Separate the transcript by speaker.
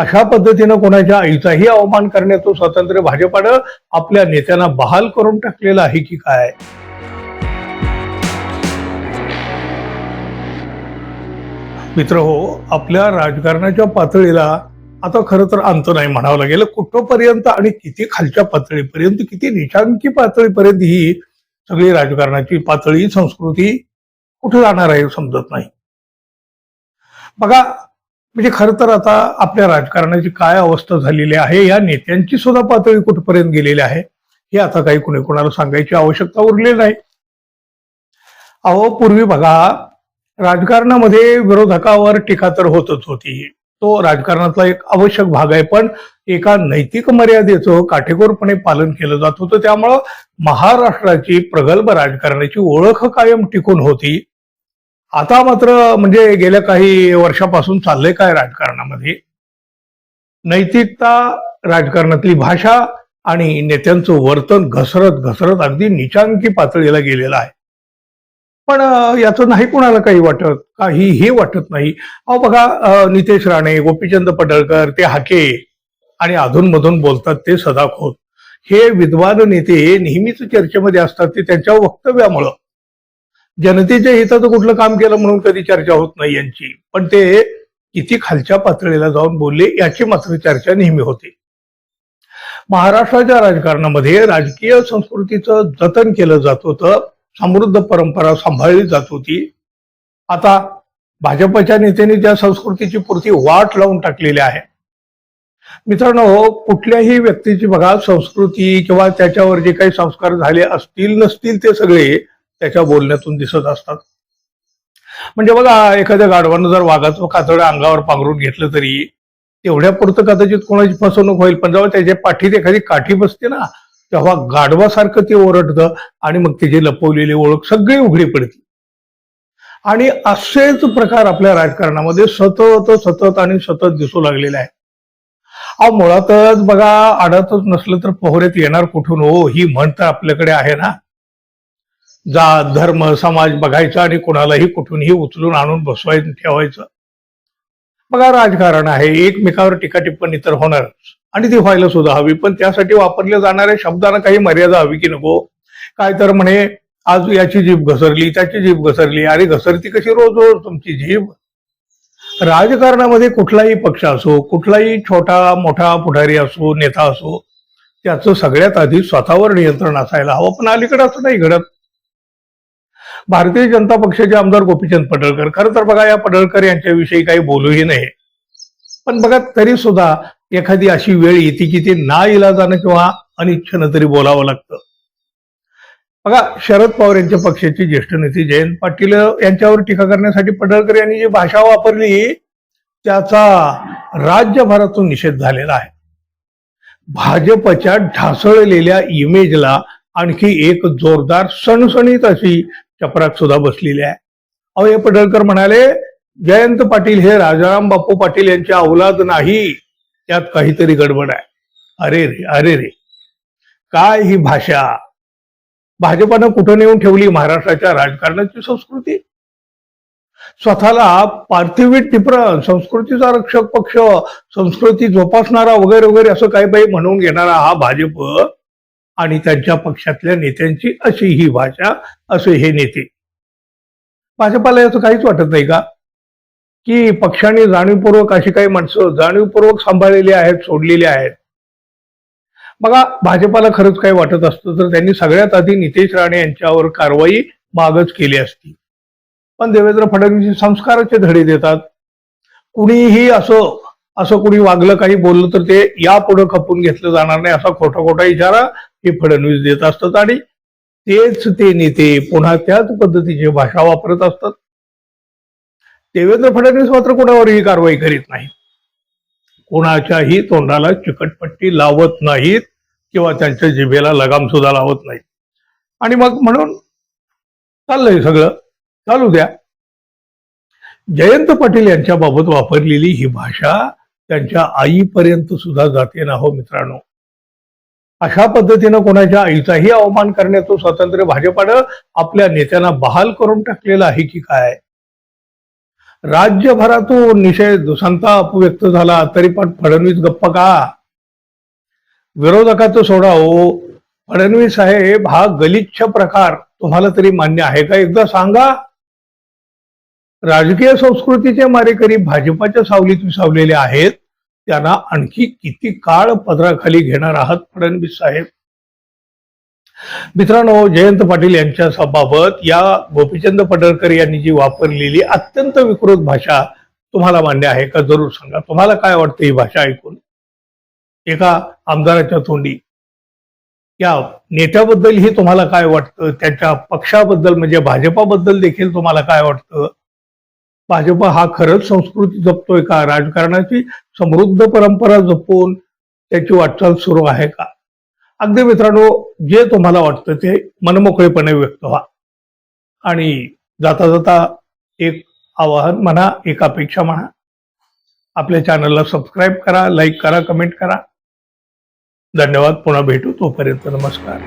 Speaker 1: अशा पद्धतीनं कोणाच्या आईचाही अवमान करण्याचं स्वातंत्र्य भाजपानं आपल्या नेत्यांना बहाल करून टाकलेलं आहे की काय? मित्र हो आपल्या राजकारणाच्या पातळीला आता खरं तर अंत नाही म्हणावं लागेल. कुठपर्यंत आणि किती खालच्या पातळीपर्यंत किती निचांकी पातळीपर्यंत ही सगळी राजकारणाची पातळी संस्कृती कुठे जाणार आहे समजत नाही. बघा म्हणजे खरं तर आता आपल्या राजकारणाची काय अवस्था झालेली आहे या नेत्यांची सुद्धा पातळी कुठपर्यंत गेलेली आहे हे आता काही कुणी कोणाला सांगायची आवश्यकता उरलेली नाही. अहो पूर्वी बघा राजकारणामध्ये विरोधकावर टीका तर होतच होती. तो राजकारणातला एक आवश्यक भाग आहे पण एका नैतिक मर्यादेचं काटेकोरपणे पालन केलं जात होतं. त्यामुळं महाराष्ट्राची प्रगल्भ राजकारणाची ओळख कायम टिकून होती. आता मात्र म्हणजे गेल्या काही वर्षापासून चाललंय काय राजकारणामध्ये? नैतिकता राजकारणातली भाषा आणि नेत्यांचं वर्तन घसरत घसरत अगदी निचांकी पातळीला गेलेलं आहे. पण याचं नाही कुणाला काही वाटत काही हे वाटत नाही. अहो बघा नितेश राणे गोपीचंद पडळकर ते हाके आणि अधूनमधून बोलतात ते सदाखोत हे विद्वान नेते नेहमीच चर्चेमध्ये असतात ते त्यांच्या वक्तव्यामुळं. जनतेच्या हिताचं कुठलं काम केलं म्हणून कधी चर्चा होत नाही यांची. पण ते किती खालच्या पातळीला जाऊन बोलले याची मात्र चर्चा नेहमी होते. महाराष्ट्राच्या राजकारणामध्ये राजकीय संस्कृतीचं जतन केलं जात होतं समृद्ध परंपरा सांभाळली जात होती. आता भाजपच्या नेत्यांनी त्या संस्कृतीची पुरती वाट लावून टाकलेली आहे. मित्रांनो कुठल्याही व्यक्तीची बघा संस्कृती किंवा त्याच्यावर जे काही संस्कार झाले असतील नसतील ते सगळे त्याच्या बोलण्यातून दिसत असतात. म्हणजे बघा एखाद्या गाढवानं जर वाघाचं कातडं अंगावर पांघरून घेतलं तरी तेवढ्या पुरतं कदाचित कोणाची फसवणूक होईल. पण जेव्हा त्याच्या पाठीत एखादी काठी बसते ना तेव्हा गाढवासारखं ते ओरडतं आणि मग त्याची लपवलेली ओळख सगळी उघडी पडते. आणि असेच प्रकार आपल्या राजकारणामध्ये सतत सतत आणि सतत दिसू लागलेले आहे अहो मुळातच बघा आडतच नसलं तर पोहऱ्यात येणार कुठून हो? ही म्हण तर आपल्याकडे आहे ना. जात धर्म समाज बघायचा आणि कुणालाही कुठूनही उचलून आणून बसवायचं ठेवायचं. बघा राजकारण आहे. एकमेकावर टीका टिप्पणी तर होणारच. आणि ती व्हायला सुद्धा हवी. पण त्यासाठी वापरल्या जाणाऱ्या शब्दांना काही मर्यादा हवी की नको? काय तर म्हणे आज याची जीभ घसरली त्याची जीभ घसरली. अरे घसरती कशी रोज रोज तुमची जीभ? राजकारणामध्ये कुठलाही पक्ष असो कुठलाही छोटा मोठा पुढारी असो नेता असो त्याचं सगळ्यात आधी स्वतःवर नियंत्रण असायला हवं. पण अलीकडे असं नाही घडत. भारतीय जनता पक्षाचे आमदार गोपीचंद पडळकर. खरं तर बघा या पडळकर यांच्याविषयी काही बोलूही नाही पण बघा तरी सुद्धा एखादी अशी वेळ येते की ते ना इलाजानं किंवा अनिच्छेनं तरी बोलावं लागतं. बघा शरद पवार यांच्या पक्षाचे ज्येष्ठ नेते जयंत पाटील यांच्यावर टीका करण्यासाठी पडळकर यांनी जी भाषा वापरली त्याचा राज्यभरातून निषेध झालेला आहे. भाजपच्या ढासळलेल्या इमेजला आणखी एक जोरदार सणसणीत अशी चपराक सुद्धा बसलेली आहे. अहो हे पडळकर म्हणाले जयंत पाटील हे राजाराम बापू पाटील यांच्या अवलाद नाही. त्यात काहीतरी गडबड आहे. अरे रे अरे रे. काय ही भाषा? भाजपानं कुठं नेऊन ठेवली महाराष्ट्राच्या राजकारणाची संस्कृती? स्वतःला पार्थिवीत टिपरण संस्कृतीचा रक्षक पक्ष संस्कृती जोपासणारा वगैरे वगैरे असं काही बाई म्हणून घेणारा हा भाजप आणि त्यांच्या पक्षातल्या नेत्यांची अशी ही भाषा असे हे नेते. भाजपाला याचं काहीच वाटत नाही का? की पक्षाने जाणीवपूर्वक अशी काही माणसं जाणीवपूर्वक सांभाळलेली आहेत सोडलेली आहेत. बघा भाजपाला खरंच काही वाटत असतं तर त्यांनी सगळ्यात आधी नितेश राणे यांच्यावर कारवाई मागच केली असती. पण देवेंद्र फडणवीस संस्काराचे धडे देतात. कुणीही असं असं कुणी वागलं काही बोललं तर ते यापुढे खपून घेतलं जाणार नाही असा खोटा खोटा इशारा हे फडणवीस देत असतात आणि तेच ते नेते पुन्हा त्याच पद्धतीची भाषा वापरत असतात. देवेंद्र फडणवीस मात्र कोणावरही कारवाई करीत नाही कोणाच्याही तोंडाला चिकटपट्टी लावत नाहीत किंवा त्यांच्या जिभेला लगाम सुद्धा लावत नाहीत. आणि मग म्हणून चाललंय सगळं. चालू द्या. जयंत पाटील यांच्या बाबत वापरलेली ही भाषा त्यांच्या आईपर्यंत सुद्धा जाते ना हो मित्रांनो? अशा पद्धतीनं कोणाच्या आईचाही अवमान करण्याचं स्वातंत्र्य भाजपानं आपल्या नेत्यांना बहाल करून टाकलेलं आहे की काय? राज्यभरातून निषेध संताप व्यक्त झाला तरी पण फडणवीस गप्प का? विरोधकाचं सोडा हो फडणवीस साहेब हा गलिच्छ प्रकार तुम्हाला तरी मान्य आहे का? एकदा सांगा. राजकीय संस्कृतीचे मारेकरी भाजपाच्या सावलीत विसावलेले आहेत. त्यांना आणखी किती काळ पदराखाली घेणार आहात फडणवीस साहेब? मित्रांनो जयंत पाटील यांच्या बाबत या गोपीचंद पडळकर यांनी जी वापरलेली अत्यंत विकृत भाषा तुम्हाला मान्य आहे का? जरूर सांगा. तुम्हाला काय वाटतं ही भाषा ऐकून? एका आमदाराच्या तोंडी. या नेत्याबद्दलही तुम्हाला काय वाटतं? त्यांच्या पक्षाबद्दल म्हणजे भाजपाबद्दल देखील तुम्हाला काय वाटतं? भाजप हा खरंच संस्कृती जपतोय का? राजकारणाची समृद्ध परंपरा जपून त्याची वाटचाल सुरू आहे का? अगदी मित्रांनो जे तुम्हाला वाटतं ते मनमोकळेपणे व्यक्त व्हा. आणि जाता जाता एक आवाहन म्हणा एक अपेक्षा म्हणा. आपल्या चॅनलला सबस्क्राईब करा लाईक करा कमेंट करा. धन्यवाद. पुन्हा भेटू तोपर्यंत नमस्कार.